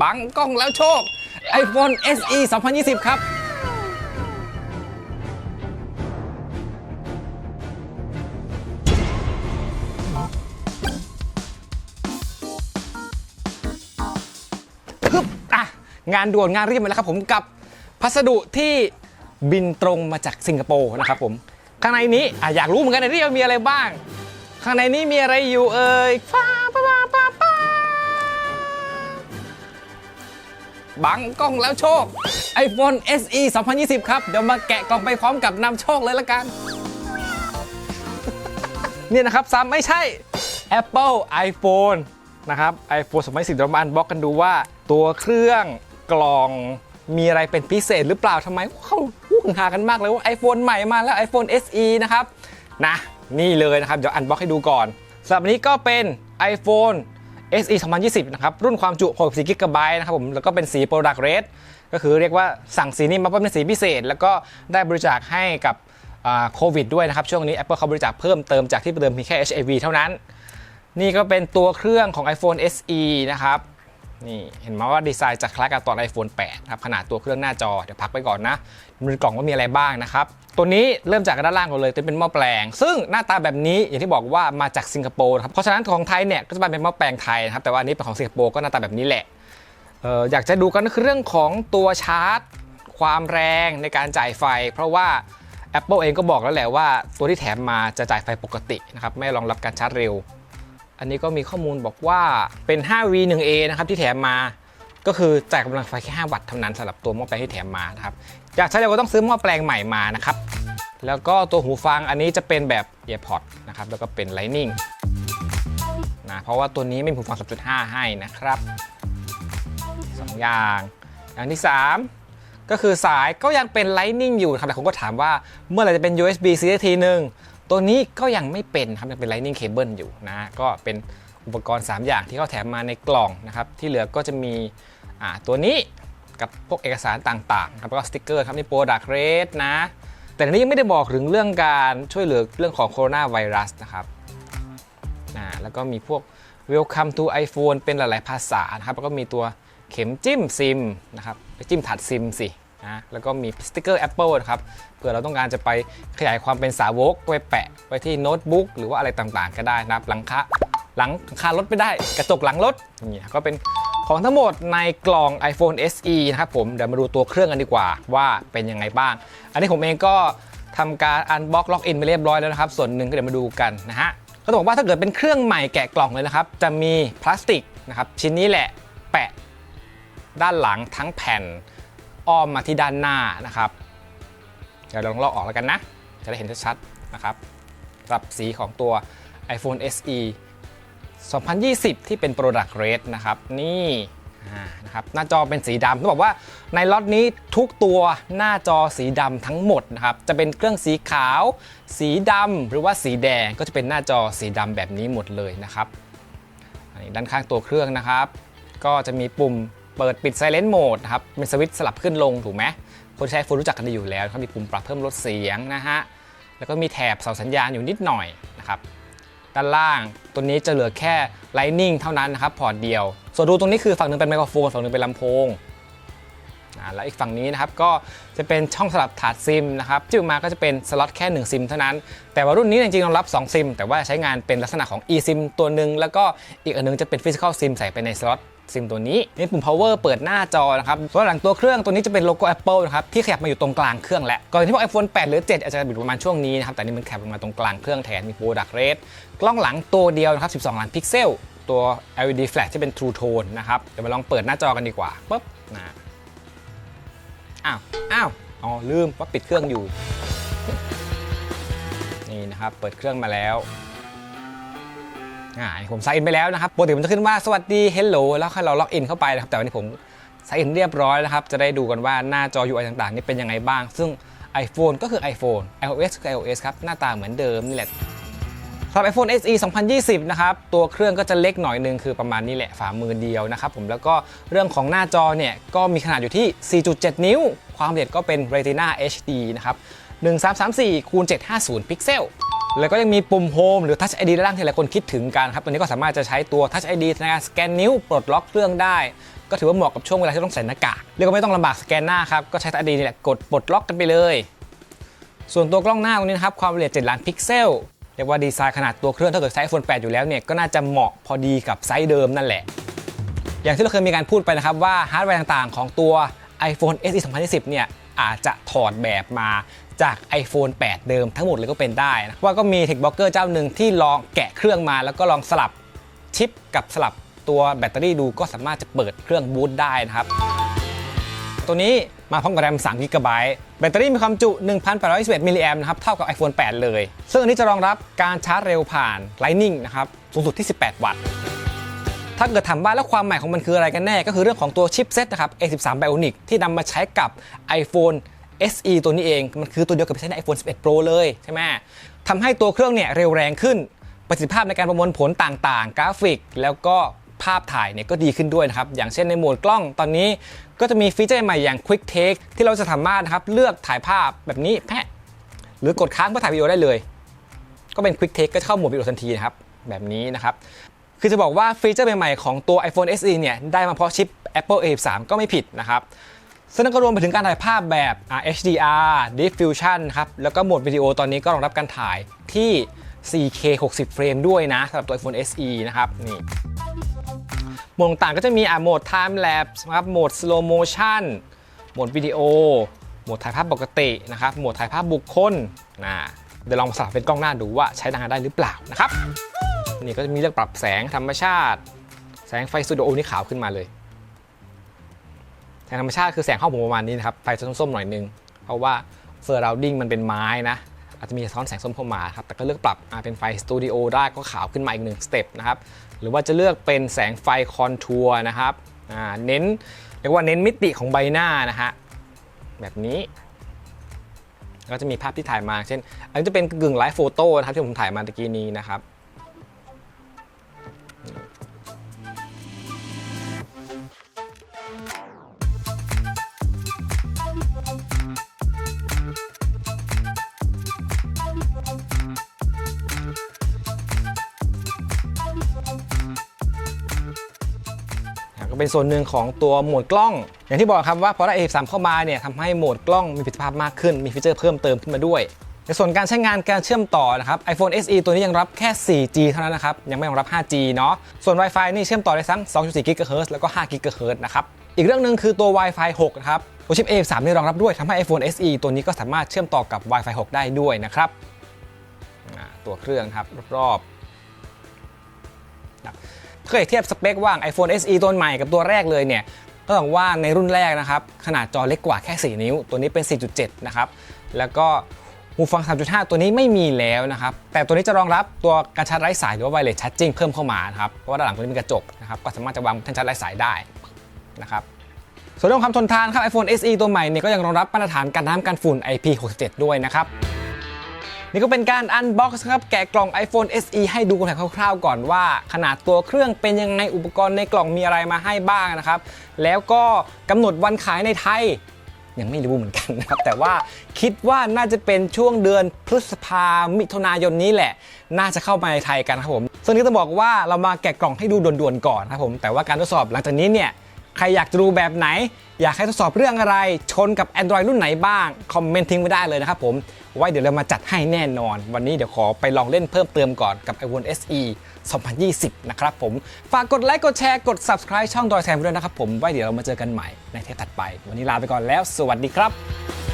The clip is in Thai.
บังกล้องแล้วโชค iPhone SE 2020 ครับอะงานด่วนงานรีบมาแล้วครับผมกับพัสดุที่บินตรงมาจากสิงคโปร์นะครับผม ข้างในนี้อะอยากรู้เหมือนกันนะที่มีอะไรบ้าง ข้างในนี้มีอะไรอยู่เอ่ยฟ้าป้าป้าป้า บังกล้องแล้วโชค iPhone SE 2020 ครับ เดี๋ยวมาแกะกล่องไปพร้อมกับนำโชคเลยละกันเนี่ยนะครับซ้ำไม่ใช่ Apple iPhone นะครับ iPhone 2010เรามาอันบล็อกกันดูว่า ตัวเครื่องกล่องมีอะไรเป็นพิเศษหรือเปล่าทำไมเขาพูดหากันมากเลยว่า iPhone ใหม่มาแล้ว iPhone SE นะครับนะนี่เลยนะครับ เดี๋ยวอันบล็อกให้ดูก่อนสำหรับนี้ก็เป็น iPhone SE 2020 นะครับ รุ่นความจุ 64กิกะไบต์นะครับผม แล้วก็เป็นสี Product Red ก็คือเรียกว่าสั่งสีนี้มาเป็นสีพิเศษ แล้วก็ได้บริจาคให้กับโควิดด้วยนะครับ ช่วงนี้ Apple เขาบริจาคเพิ่มเติมจากที่เดิมมีแค่ HAV เท่านั้น นี่ก็เป็นตัวเครื่องของ iPhone SE นะครับ นี่เห็นไหมว่าดีไซน์จะคล้ายกับตอน iPhone 8ครับขนาดตัวเครื่องหน้าจอเดี๋ยวพักไปก่อนนะมือกล่องว่ามีอะไรบ้างนะครับ ตัวนี้เริ่มจากด้านล่างก่อนเลยเป็นหม้อแปลง ซึ่งหน้าตาแบบนี้อย่างที่บอกว่ามาจากสิงคโปร์ครับเพราะฉะนั้นของไทยเนี่ยก็จะเป็นหม้อแปลงไทยนะครับแต่ว่าอันนี้เป็นของสิงคโปร์ก็หน้าตาแบบนี้แหละอออยากจะดูกันก็คือเรื่องของตัวชาร์จ ความแรงในการจ่ายไฟ เพราะว่า Apple เองก็บอกแล้วแหละว่าตัวที่แถมมาจะจ่ายไฟปกตินะครับไม่รองรับการชาร์จเร็ว อันนี้ก็มีข้อมูลบอกว่าเป็น 5V 1A นะครับที่แถมมา ก็คือจ่ายกำลังไฟแค่ 5 วัตต์เท่านั้นสำหรับตัวหม้อแปลงที่แถมมานะครับอยากใช้เร็วก็ต้องซื้อหม้อแปลงใหม่มานะครับแล้วก็ตัวหูฟังอันนี้จะเป็นแบบ AirPods นะครับแล้วก็เป็น Lightning นะเพราะว่าตัวนี้ไม่มีหูฟัง 3.5 ให้นะครับ 2 อย่าง อย่างที่ 3 ก็คือสายก็ยังเป็น Lightning อยู่นะครับแต่คนก็ถามว่าเมื่อไหร่จะเป็น USB-C ทีหนึ่ง ตัวนี้ก็ยังไม่เป็นครับยังเป็น Lightning Cable อยู่นะก็เป็นอุปกรณ์ 3 อย่างที่เขาแถมมาในกล่องนะครับที่เหลือก็จะมีอ่าตัวนี้กับพวกเอกสารต่างๆครับแล้วก็สติกเกอร์ครับนี่ Product Red นะ แต่นี้ยังไม่ได้บอกถึงเรื่องการช่วยเหลือเรื่องของโคโรนาไวรัสนะครับอ่าแล้วก็มีพวก Welcome to iPhone เป็นหลายๆภาษานะครับแล้วก็มีตัวเข็มจิ้มซิมนะครับไปจิ้มถัดซิมสิ นะแล้วก็มีสติกเกอร์ Apple นะครับเผื่อเราต้องการจะไปขยายความเป็นสาวกไว้แปะไว้ที่โน้ตบุ๊กหรือว่าอะไรต่างๆ ก็ได้นะครับหลังคาหลังคารถไม่ได้กระจกหลังรถอย่างเงี้ยก็เป็นของทั้งหมดในกล่อง iPhone SE นะครับผมเดี๋ยวมาดูตัวเครื่องกันดีกว่าว่าเป็นยังไงบ้าง อันนี้ผมเองก็ทำการอันบ็อกล็อกอินไปเรียบร้อยแล้วนะครับ ส่วนหนึ่งก็เดี๋ยวมาดูกันนะฮะเขาบอกว่าถ้าเกิดเป็นเครื่องใหม่แกะกล่องเลยนะครับ จะมีพลาสติกนะครับชิ้นนี้แหละแปะด้านหลังทั้งแผ่น อ้อมมาที่ด้านหน้านะครับเดี๋ยวลองลอกออกแล้วกันนะ จะได้เห็นชัดๆนะครับสำหรับสีของตัว iPhone SE 2020 ที่เป็น Product Red นะครับ นี่นะครับหน้าจอเป็นสีดำต้องบอกว่าในล็อตนี้ทุกตัวหน้าจอสีดำทั้งหมดนะครับ จะเป็นเครื่องสีขาว สีดำหรือว่าสีแดงก็จะเป็นหน้าจอสีดำแบบนี้หมดเลยนะครับด้านข้างตัวเครื่องนะครับ ก็จะมีปุ่ม เปิดปิด Silent Mode นะครับเป็นสวิตช์สลับขึ้นลงถูกไหมคนใช้โฟนรู้จักกันดีอยู่แล้วเขามีปุ่มปรับเพิ่มลดเสียงนะฮะแล้วก็มีแถบเสาสัญญาณอยู่นิดหน่อยนะครับด้านล่างตัวนี้จะเหลือแค่ Lightning เท่านั้นนะครับพอร์ตเดียว ส่วนรูตรงนี้คือฝั่งหนึ่งเป็นไมโครโฟนฝั่งหนึ่งเป็นลำโพงแล้วอีกฝั่งนี้นะครับก็จะเป็นช่องสลับถาดซิมนะครับที่ออกมาก็จะเป็นสล็อตแค่ 1 ซิมเท่านั้น แต่ว่ารุ่นนี้จริงๆรองรับ 2 ซิม แต่ว่าใช้งานเป็นลักษณะของ eSIM ตัวหนึ่งแล้วก็อีกอันนึงจะเป็น Physical SIM ใส่ไปในสล็อต ซิมตัวนี้นี่ปุ่ม power เปิดหน้าจอนะครับส่วนหลังตัวเครื่องตัวนี้จะเป็นโลโก้ Apple นะครับที่ขยับมาอยู่ตรงกลางเครื่องแหละก่อนที่พวก iPhone 8 หรือ 7 อาจจะอยู่ประมาณช่วงนี้นะครับแต่นี่มันขยับมาตรงกลางเครื่องแทนมี Product Red กล้องหลังตัวเดียวนะครับ12 ล้านพิกเซล ตัว LED flash ที่เป็น True Tone นะครับเดี๋ยวมาลองเปิดหน้าจอกันดีกว่าปุ๊บนะอ้าวอ้าวอ๋อลืมว่าปิดเครื่องอยู่ นี่นะครับเปิดเครื่องมาแล้ว อ่าผมไซน์อินไปแล้วนะครับปกติมันจะขึ้นว่าสวัสดี hello แล้วให้เราล็อกอินเข้าไปนะครับแต่วันนี้ผมไซน์อินเรียบร้อยนะครับจะได้ดูกันว่าหน้าจอ UI ต่างๆ นี่เป็นยังไงบ้าง ซึ่ง iPhone ก็คือ iPhone iOS คือ iOS ครับหน้าตาเหมือนเดิมนี่แหละสำหรับ iPhone SE 2020 นะครับ ตัวเครื่องก็จะเล็กหน่อยนึงคือประมาณนี้แหละ ฝ่ามือเดียวนะครับผม แล้วก็เรื่องของหน้าจอเนี่ย ก็มีขนาดอยู่ที่ 4.7 นิ้ว ความละเอียดก็เป็น Retina HD นะครับ 1334 คูณ750 พิกเซล แล้วก็ยังมีปุ่ม Home หรือ Touch ID ด้านล่างที่หลายคนคิดถึงกันครับ ตัวนี้ก็สามารถจะใช้ตัว Touch ID ในการสแกนนิ้วปลดล็อกเครื่องได้ ก็ถือว่าเหมาะกับช่วงเวลาที่ต้องใส่หน้ากากเรียกว่าไม่ต้องลำบากสแกนหน้าครับ ก็ใช้ Touch ID นี่แหละกดปลดล็อกกันไปเลย ส่วนตัวกล้องหน้าตรงนี้นะครับความละเอียด 7 ล้านพิกเซลเรียกว่าดีไซน์ขนาดตัวเครื่องถ้าเกิดใช้ iPhone 8 อยู่แล้วเนี่ยก็น่าจะเหมาะพอดีกับไซส์เดิมนั่นแหละ อย่างที่เราเคยมีการพูดไปนะครับว่าฮาร์ดแวร์ต่างๆ ของตัว iPhone SE 2020เนี่ยอาจจะถอดแบบมา จาก iPhone 8 เดิมทั้งหมดเลยก็เป็นได้นะว่าก็มี Tech Blogger เจ้าหนึ่งที่ลองแกะเครื่องมาแล้วก็ลองสลับชิปกับสลับตัวแบตเตอรี่ดูก็สามารถจะเปิดเครื่องบูตได้นะครับ ตัวนี้มาพร้อมกับแรม3 g b แบตเตอรี่มีความจุ 1,821มิลลิแอมป์นะครับ เท่ากับ iPhone 8 เลย ซึ่งอันนี้จะรองรับการชาร์จเร็วผ่าน Lightning นะครับ สูงสุดที่ 18 วัตต์ ถ้าเกิดถามว่าแล้วความใหม่ของมันคืออะไรกันแน่ ก็คือเรื่องของตัวชิปเซ็ตนะครับ A13 Bionic ที่นำมาใช้กับ iPhone SE ตัวนี้เอง มันคือตัวเดียวกับที่ใช้ใน iPhone 11 Pro เลยใช่ไหมทำให้ตัวเครื่องเนี่ยเร็วแรงขึ้นประสิทธิภาพในการประมวลผลต่างๆ กราฟิก แล้วก็ภาพถ่ายเนี่ยก็ดีขึ้นด้วยนะครับ อย่างเช่นในโหมดกล้องตอนนี้ ก็จะมีฟีเจอร์ใหม่อย่าง Quick Take ที่เราจะสามารถนะครับเลือกถ่ายภาพแบบนี้แพะหรือกดค้างเพื่อถ่ายวิดีโอได้เลย ก็เป็น Quick Take ก็เข้าโหมดวิดีโอทันทีนะครับ แบบนี้นะครับ คือจะบอกว่าฟีเจอร์ใหม่ๆของตัว iPhone SE เนี่ยได้มาเพราะชิป Apple A13 ก็ไม่ผิดนะครับ ซึ่งก็รวมไปถึงการถ่ายภาพแบบ HDR Deep Fusion ครับ แล้วก็โหมดวิดีโอตอนนี้ก็รองรับการถ่ายที่ 4K 60 เฟรมด้วยนะสำหรับตัว iPhone SE นะครับ นี่โหมดต่างก็จะมีอะโหมด Time Lapse นะครับ โหมด Slow Motion โหมดวิดีโอ โหมดถ่ายภาพปกตินะครับ โหมดถ่ายภาพบุคคลนะเดี๋ยวลองสลับเป็นกล้องหน้าดูว่าใช้งานได้หรือเปล่านะครับ นี่ก็จะมีเรื่องปรับแสงธรรมชาติ แสงไฟสตูดิโอนี่ขาวขึ้นมาเลย แสงธรรมชาติคือแสงเข้าผมประมาณนี้นะครับไฟจะส้มๆหน่อยนึง เพราะว่าเฟอร์ราดิ้งมันเป็นไม้นะ อาจจะมีสะท้อนแสงส้มเข้ามาครับ แต่ก็เลือกปรับเป็นไฟสตูดิโอได้ก็ขาวขึ้นมาอีกหนึ่งสเต็ปนะครับ หรือว่าจะเลือกเป็นแสงไฟคอนทัวร์นะครับเน้นเรียกว่าเน้นมิติของใบหน้านะฮะแบบนี้ก็จะมีภาพที่ถ่ายมา เช่น อันนี้จะเป็นกึ่งไลฟ์โฟโต้นะครับที่ผมถ่ายมาตะกี้นี้นะครับ เป็นส่วนหนึ่งของตัวโหมดกล้อง อย่างที่บอกครับว่าพอได้ A13 เข้ามาเนี่ยทำให้โหมดกล้องมีประสิทธิภาพมากขึ้น มีฟีเจอร์เพิ่มเติมขึ้นมาด้วย ในส่วนการใช้งานการเชื่อมต่อนะครับ iPhone SE ตัวนี้ยังรับแค่ 4G เท่านั้นนะครับ ยังไม่รองรับ 5G เนาะ ส่วน Wi-Fi นี่เชื่อมต่อได้ทั้ง2.4 GHz แล้วก็5 GHz นะครับ อีกเรื่องหนึ่งคือตัว Wi-Fi 6 นะครับตัวชิป A3 นี่รองรับด้วยทำให้ iPhone SE ตัวนี้ก็สามารถเชื่อมต่อกับ Wi-Fi 6 ได้ด้วยนะครับตัวเครื่องครับรอบๆ เกิดเทียบสเปคว่าง iPhone SE ตัวใหม่กับตัวแรกเลยเนี่ยก็ต้องว่าในรุ่นแรกนะครับขนาดจอเล็กกว่าแค่ 4 นิ้ว ตัวนี้เป็น 4.7 นะครับ แล้วก็หูฟัง 3.5 ตัวนี้ไม่มีแล้วนะครับ แต่ตัวนี้จะรองรับตัวการชาร์จไร้สายหรือว่า wireless charging เพิ่มเข้ามานะครับ เพราะว่าด้านหลังตัวนี้มีกระจกนะครับ ก็สามารถจะวางท่นชาร์จไร้สายได้นะครับ ส่วนเรื่องความทนทานครับ iPhone SE ตัวใหม่เนี่ยก็ยังรองรับมาตรฐานกันน้ำกันฝุ่น IP67 ด้วยนะครับ นี่ก็เป็นการอันบ็อกซ์ครับแกะกล่อง iPhone SE ให้ดูกันแบบคร่าวๆก่อนว่า ขนาดตัวเครื่องเป็นยังไงอุปกรณ์ในกล่องมีอะไรมาให้บ้างนะครับ แล้วก็กำหนดวันขายในไทยยังไม่รู้เหมือนกันนะครับ แต่ว่าคิดว่าน่าจะเป็นช่วงเดือนพฤษภามิถุนายนนี้แหละ น่าจะเข้ามาในไทยกันครับผมซึ่งนี่ต้องบอกว่าเรามาแกะกล่องให้ดูด่วนๆก่อนครับผมแต่ว่าการทดสอบหลังจากนี้เนี่ยใครอยากจะดูแบบไหน อยากให้ทดสอบเรื่องอะไร ชนกับ Android รุ่นไหนบ้าง คอมเมนต์ทิ้งไว้ได้เลยนะครับผม ไว้เดี๋ยวเรามาจัดให้แน่นอน วันนี้เดี๋ยวขอไปลองเล่นเพิ่มเติมก่อนกับ iPhone SE 2020 นะครับผม ฝากกดไลค์กดแชร์กด subscribe ช่องดอยแซมด้วยนะครับผมไว้เดี๋ยวเรามาเจอกันใหม่ในเทปถัดไป วันนี้ลาไปก่อนแล้ว สวัสดีครับ